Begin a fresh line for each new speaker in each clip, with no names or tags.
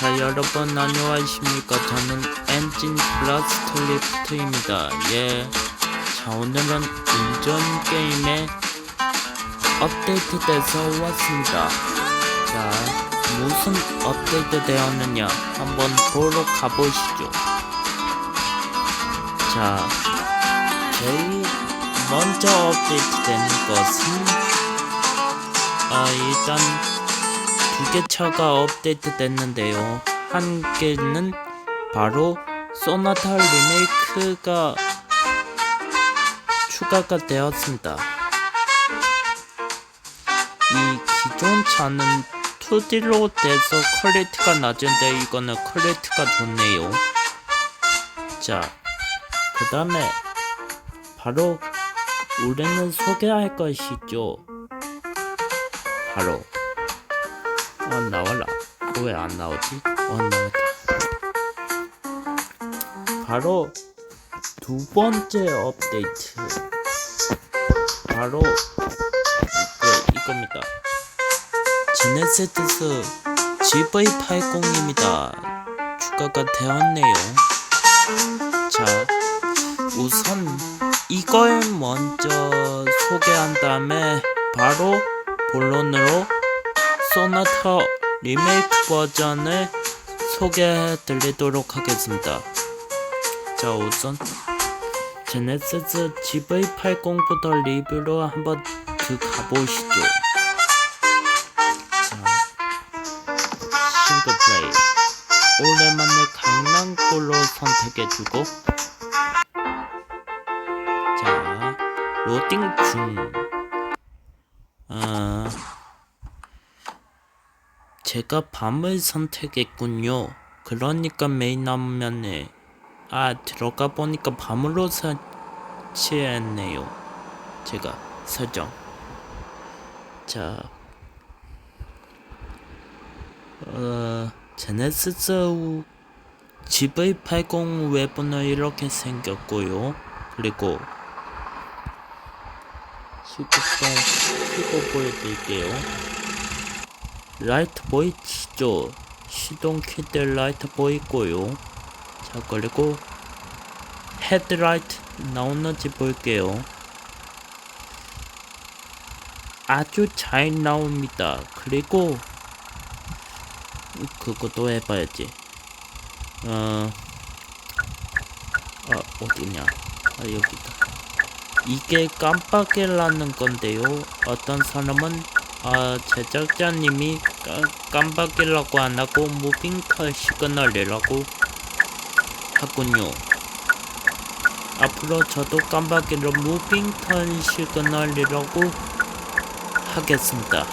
자 여러분 안녕하십니까? 저는 엔진 블라스트 리프트입니다. 예. 자 오늘은 운전 게임에 업데이트 돼서 왔습니다. 자 무슨 업데이트 되었느냐? 한번 보러 가보시죠. 자 제일 먼저 업데이트 되는 것은 아 일단 두 개 차가 업데이트 됐는데요. 한 개는 바로 소나타 리메이크가 추가가 되었습니다. 이 기존 차는 2D로 돼서 퀄리티가 낮은데 이거는 퀄리티가 좋네요. 자, 그 다음에 바로 우리는 소개할 것이죠. 바로 왜 안 나오지? 어 나왔다. 바로 두 번째 업데이트. 바로 이거, 이겁니다. 제네시스 GV80입니다. 추가가 되었네요. 자 우선 이걸 먼저 소개한 다음에 바로 본론으로 소나타 리메이크 버전을 소개해 드리도록 하겠습니다. 자, 우선 제네시스 GV80부터 리뷰로 한번 들어가보시죠. 자, 싱글 플레이. 오랜만에 강남골로 선택해주고 자, 로딩 중. 아, 제가 밤을 선택했군요. 그러니까 메인 화면에 아 들어가 보니까 밤으로 설치했네요. 제가 설정. 자, 어 제네시스 GV80 외부는 이렇게 생겼고요. 그리고 시급동 키고 보여드릴게요. 라이트 보이시죠? 시동 키들 라이트 보이고요. 자 그리고 헤드라이트 나오는지 볼게요. 아주 잘 나옵니다. 그리고 그것도 해봐야지. 어, 아 어디냐? 아 여기다. 이게 깜빡이라는 건데요. 어떤 사람은 아, 제작자님이 깜, 깜빡이라고 안 하고 무빙컬 시그널이라고 하군요. 앞으로 저도 깜빡이로 무빙턴 시그널이라고 하겠습니다.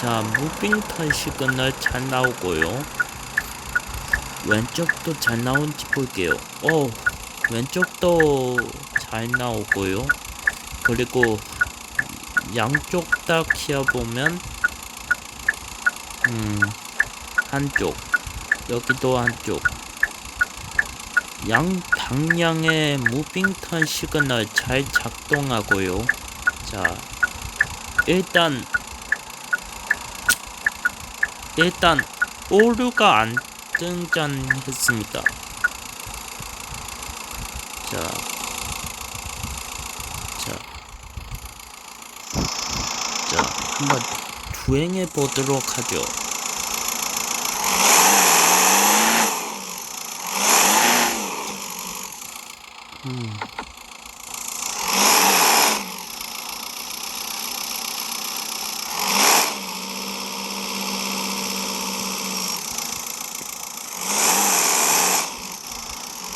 자, 무빙턴 시그널 잘 나오고요. 왼쪽도 잘 나온지 볼게요. 오, 왼쪽도 잘 나오고요. 그리고 양쪽 다 키워보면 음 한쪽. 여기도 한쪽. 양 방향의 무빙턴 시그널 잘 작동하고요. 자 일단 일단 오류가 안 등장했습니다. 자 자, 자, 한번 주행해 보도록 하죠. 음.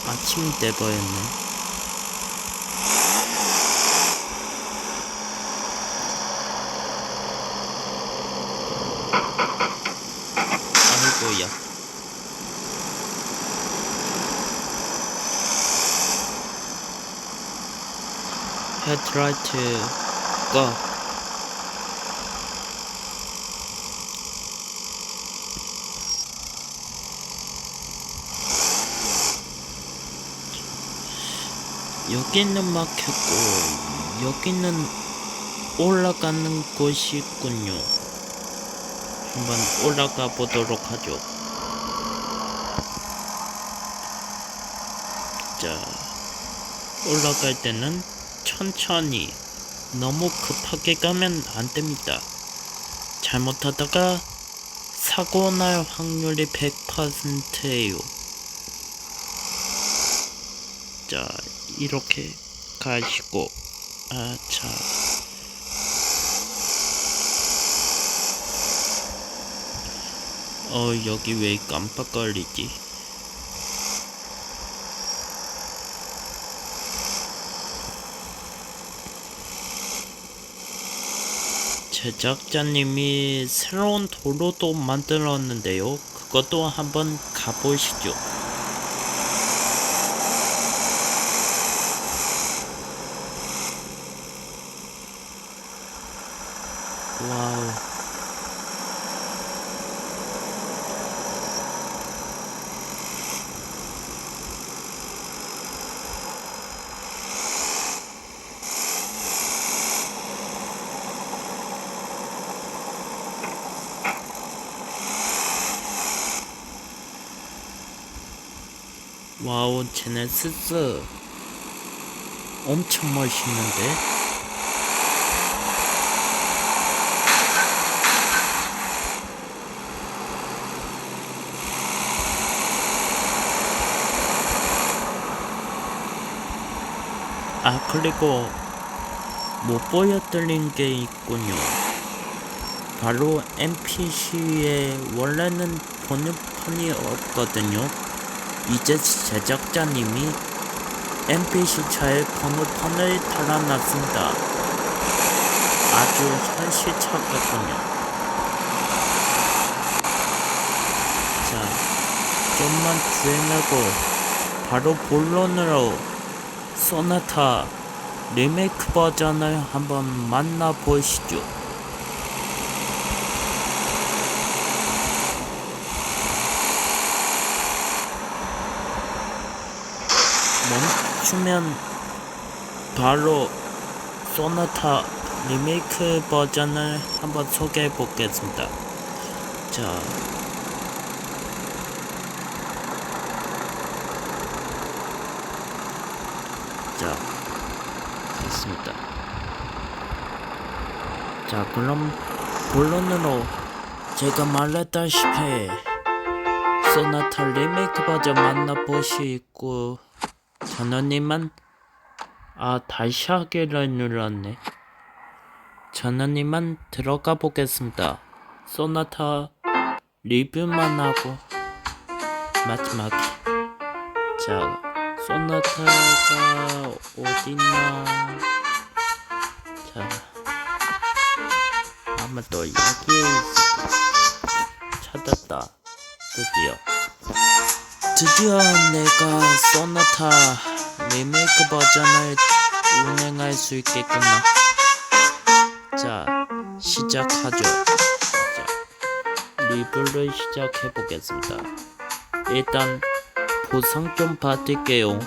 아침이 돼버렸네. 아이고야. 헤드라이트 꺼. 여기는 막혔고 여기는 올라가는 곳이 있군요. 한번 올라가 보도록 하죠. 자, 올라갈 때는 천천히 너무 급하게 가면 안 됩니다. 잘못하다가 사고 날 확률이 100%예요. 자, 이렇게 가시고, 아, 자. 어, 여기 왜 깜빡거리지? 제작자님이 새로운 도로도 만들었는데요. 그것도 한번 가보시죠. 와우. 와우, 제네시스 엄청 멋있는데? 아, 그리고 못 보여드린 게 있군요. 바로 NPC에 원래는 번역판이 없거든요. 이제 제작자님이 NPC 차에 번호 판을 달아놨습니다. 아주 현실적이군요. 자, 좀만 주행하고 바로 본론으로 소나타 리메이크 버전을 한번 만나보시죠. 멈추면 바로 소나타 리메이크 버전을 한번 소개해 보겠습니다. 자, 자, 됐습니다. 자, 그럼 본론으로 제가 말했다시피 소나타 리메이크 버전 만나보시고 전원님만? 아 다시 하기를 눌렀네. 전원님만 들어가 보겠습니다. 소나타 리뷰만 하고 마지막에. 자 소나타가 어딨나 자 아마 또 여기에 있을 찾았다. 드디어 드디어 내가 소나타 리메이크 버전을 운행할 수 있겠구나. 자, 시작하죠. 자, 리뷰를 시작해 보겠습니다. 일단 보상 좀 받을게요.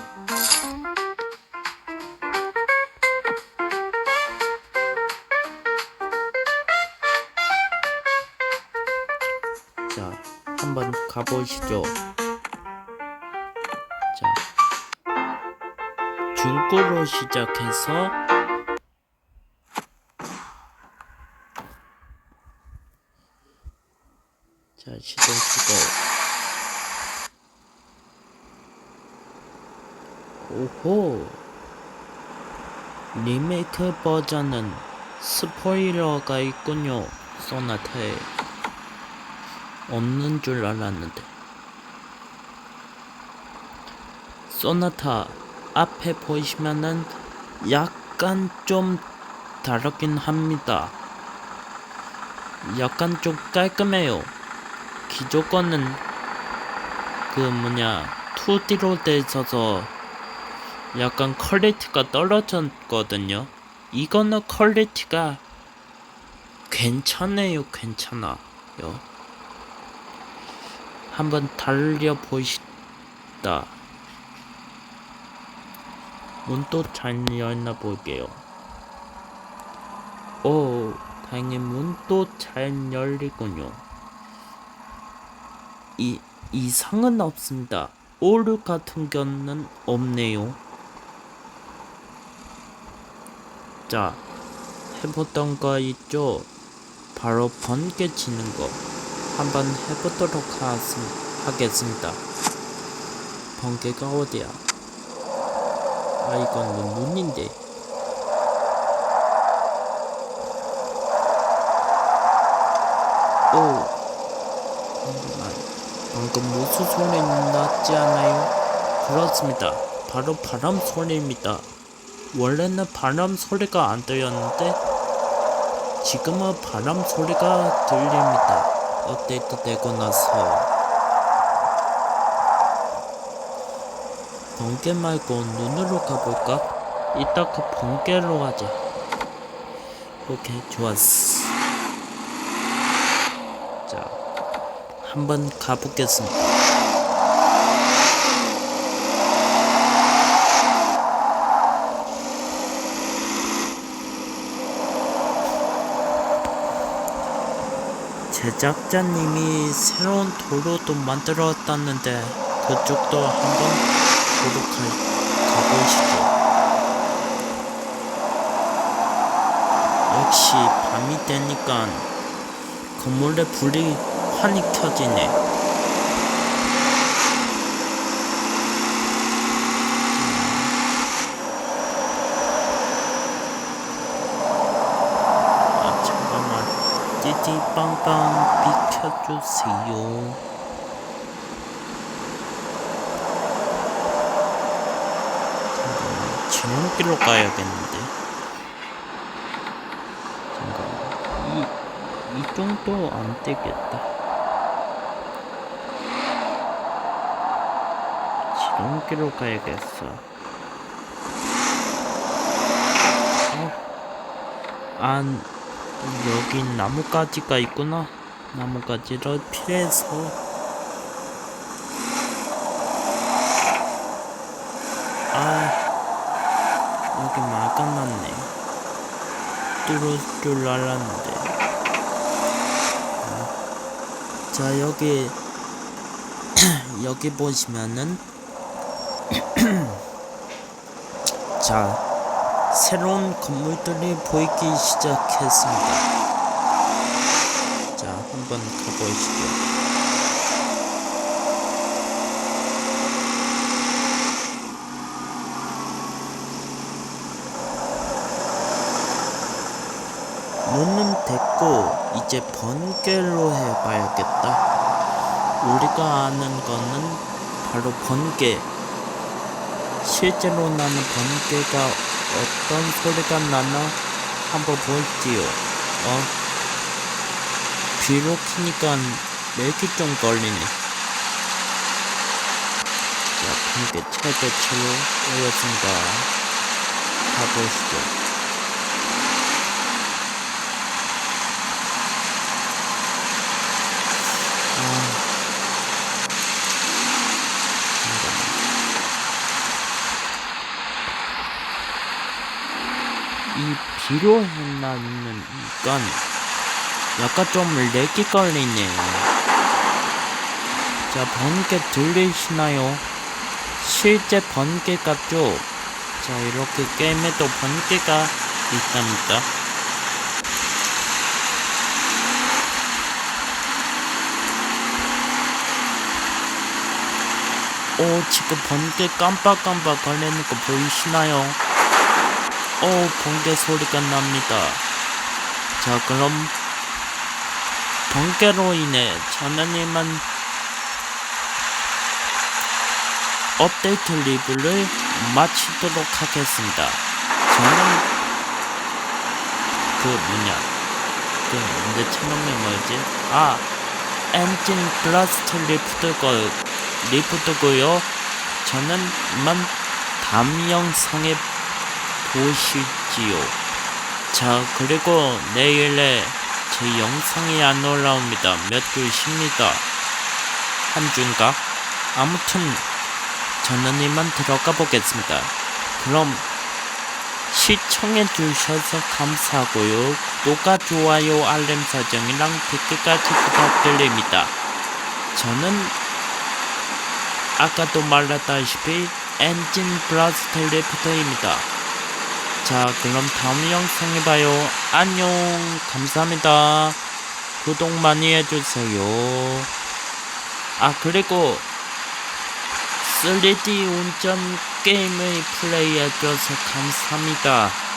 자, 한번 가보시죠. 중고로 시작해서 자, 시동 끄고 오호 리메이크 버전은 스포일러가 있군요 소나타에. 없는 줄 알았는데. 소나타 앞에 보시면은 약간 좀 다르긴 합니다. 약간 좀 깔끔해요. 거는 그 뭐냐 2D로 돼 있어서 약간 퀄리티가 떨어졌거든요. 이거는 퀄리티가 괜찮아요, 괜찮아요. 한번 달려 보시다. 문도 잘 열나 볼게요. 오, 다행히 문도 잘 열리군요. 이 이상은 없습니다. 오류 같은 경우는 없네요. 자, 해보던 거 있죠? 바로 번개 치는 거 한번 해보도록 하겠습- 하겠습니다. 번개가 어디야? 아, 이건 눈인데. 오. 방금 무슨 소리 났지 않아요? 그렇습니다. 바로 바람 소리입니다. 원래는 바람 소리가 안 들렸는데 지금은 바람 소리가 들립니다. 업데이트 되고 나서 번개 말고 눈으로 가볼까? 이따가 번개로 가자. 오케이 좋았어. 자 한번 가보겠습니다. 제작자님이 새로운 도로도 만들었다는데 그쪽도 한번 가, 가보시죠. 역시 밤이 되니까 건물에 불이 환히 켜지네. 아 잠깐만 띠띠빵빵 비켜주세요. 지름길로 가야겠는데. 잠깐만 이, 이 정도 안 되겠다. 지름길로 가야겠어. 어? 안 여기 나뭇가지가 있구나. 나뭇가지를 피해서 아 여기 막아놨네. 뚫을 줄 알았는데. 아, 자 여기 여기 보시면은 자 새로운 건물들이 보이기 시작했습니다. 자, 한번 가보시죠. 눈은 됐고 이제 번개로 해봐야겠다. 우리가 아는 거는 바로 번개. 실제로 나는 번개가 어떤 소리가 나나 한번 볼지요. 어? 비로 키니까 맥이 좀 걸리네. 자, 번개 최대 치로 올렸습니다. 가보시죠. 아, 잠깐만. 이 비로 해놨는 이건 약간 좀 렉이 걸리네. 자, 번개 들리시나요? 실제 번개 같죠? 자, 이렇게 게임에도 번개가 있답니다. 오, 지금 번개 깜빡깜빡 걸리는 거 보이시나요? 오, 번개 소리가 납니다. 자, 그럼 번개로 인해 전화님은 업데이트 리뷰를 마치도록 하겠습니다. 저는 그 뭐냐 그 근데 채널이 뭐였지? 아 엔진 블라스트 리프트 거 리프트고요. 저는 이만 다음 영상에 보시지요. 자 그리고 내일에 제 영상이 안 올라옵니다. 몇주 쉽니다. 한 주인가? 아무튼 저는 이만 들어가 보겠습니다. 그럼 시청해 주셔서 감사하고요. 구독과 좋아요, 알림 설정이랑 댓글까지 부탁드립니다. 저는 아까도 말했다시피 엔진 블라스트 리프터입니다. 자, 그럼 다음 영상에 봐요. 안녕. 감사합니다. 구독 많이 해주세요. 아, 그리고 3D 운전 게임을 플레이해줘서 감사합니다.